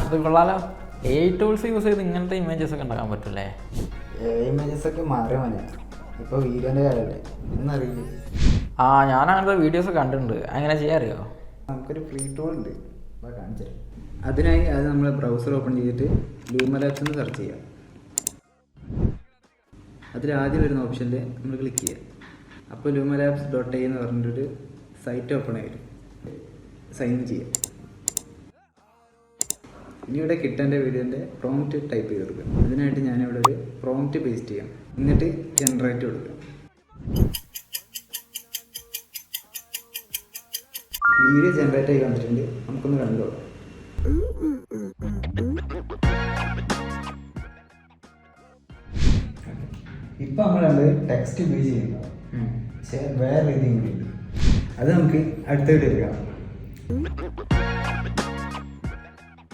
അത് കൊള്ളാലോ. A tools use ചെയ്ത് ഇങ്ങനത്തെ ഇമേജസ് ഒക്കെ ഉണ്ടാക്കാൻ പറ്റില്ലേ? ഇമേജസ് ഒക്കെ മാറി മതി. ഇപ്പോൾ വീഡിയോന്റെ ഇന്നറിയില്ല? ആ ഞാൻ അങ്ങനത്തെ വീഡിയോസ് കണ്ടിട്ടുണ്ട്. അങ്ങനെ ചെയ്യാൻ അറിയോ നമുക്കൊരു ഫ്രീ ടൂൾ ഉണ്ട്. കാണിച്ചു അതിനായി അത് നമ്മൾ ബ്രൗസർ ഓപ്പൺ ചെയ്തിട്ട് ലൂമലാക്സ് എന്ന് സെർച്ച് ചെയ്യാം. അതിൽ ആദ്യം വരുന്ന ഓപ്ഷനിൽ നമ്മൾ ക്ലിക്ക് ചെയ്യാം. അപ്പോൾ ലൂമലാപ്സ് ഡോട്ട് ഐ എന്ന് പറഞ്ഞിട്ടൊരു സൈറ്റ് ഓപ്പൺ ആയി വരും. സൈൻ ചെയ്യാം. ഇനി ഇവിടെ കിട്ടേണ്ട വീഡിയോന്റെ പ്രോംപ്റ്റ് ടൈപ്പ് ചെയ്ത് കൊടുക്കുക അതിനായിട്ട് ഞാനിവിടെ ഒരു പ്രോംപ്റ്റ് പേസ്റ്റ് ചെയ്യാം. എന്നിട്ട് ജനറേറ്റ് കൊടുക്കുക വീഡിയോ ജനറേറ്റ് ആയി വന്നിട്ടുണ്ട്. നമുക്കൊന്ന് കണ്ടോ ഇപ്പൊ നമ്മൾ കണ്ടത് ടെക്സ്റ്റ് ഉപയോഗിച്ച് ചെയ്യുന്നത് പക്ഷേ വേറെ രീതിയും കൂടി അത് നമുക്ക് അടുത്ത വീഡിയോ കാണാം. Mm-hmm.